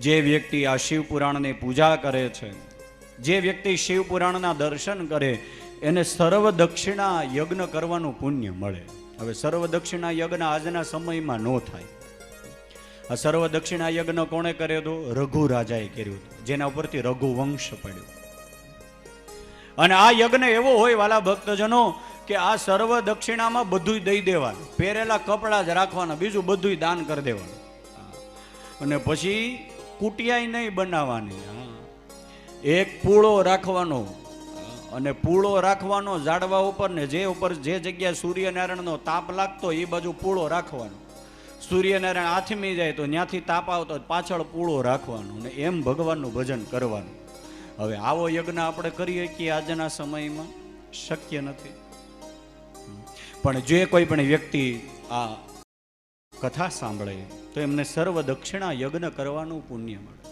જે વ્યક્તિ આ શિવ પુરાણની પૂજા કરે છે, જે વ્યક્તિ શિવ પુરાણના દર્શન કરે, એને સર્વ દક્ષિણા યજ્ઞ કરવાનું પુણ્ય મળે. હવે સર્વ દક્ષિણા યજ્ઞ આજના સમયમાં ન થાય. આ સર્વ દક્ષિણા યજ્ઞ કોણે કર્યો હતો? રઘુ રાજાએ કર્યું હતું, જેના ઉપરથી રઘુવંશ પડ્યો. અને આ યજ્ઞ એવો હોય વાલા ભક્તજનો કે આ સર્વ દક્ષિણામાં બધુંય દઈ દેવાનું. પહેરેલા કપડાં જ રાખવાના, બીજું બધુંય દાન કરી દેવાનું. અને પછી કુટિયાઈ નહીં બનાવવાની. એક પૂળો રાખવાનો અને પૂળો રાખવાનો ઝાડવા ઉપર ને જે ઉપર જે જગ્યાએ સૂર્યનારાયણનો તાપ લાગતો એ બાજુ પૂળો રાખવાનો. સૂર્યનારાયણ આથમી જાય તો ત્યાંથી તાપ આવતો પાછળ પૂળો રાખવાનો ને એમ ભગવાનનું ભજન કરવાનું. હવે આવો યજ્ઞ આપણે કરીએ કે આજના સમયમાં? શક્ય નથી. પણ જે કોઈ પણ વ્યક્તિ આ કથા સાંભળે તો એમને સર્વ દક્ષિણા યજ્ઞ કરવાનું પુણ્ય મળે.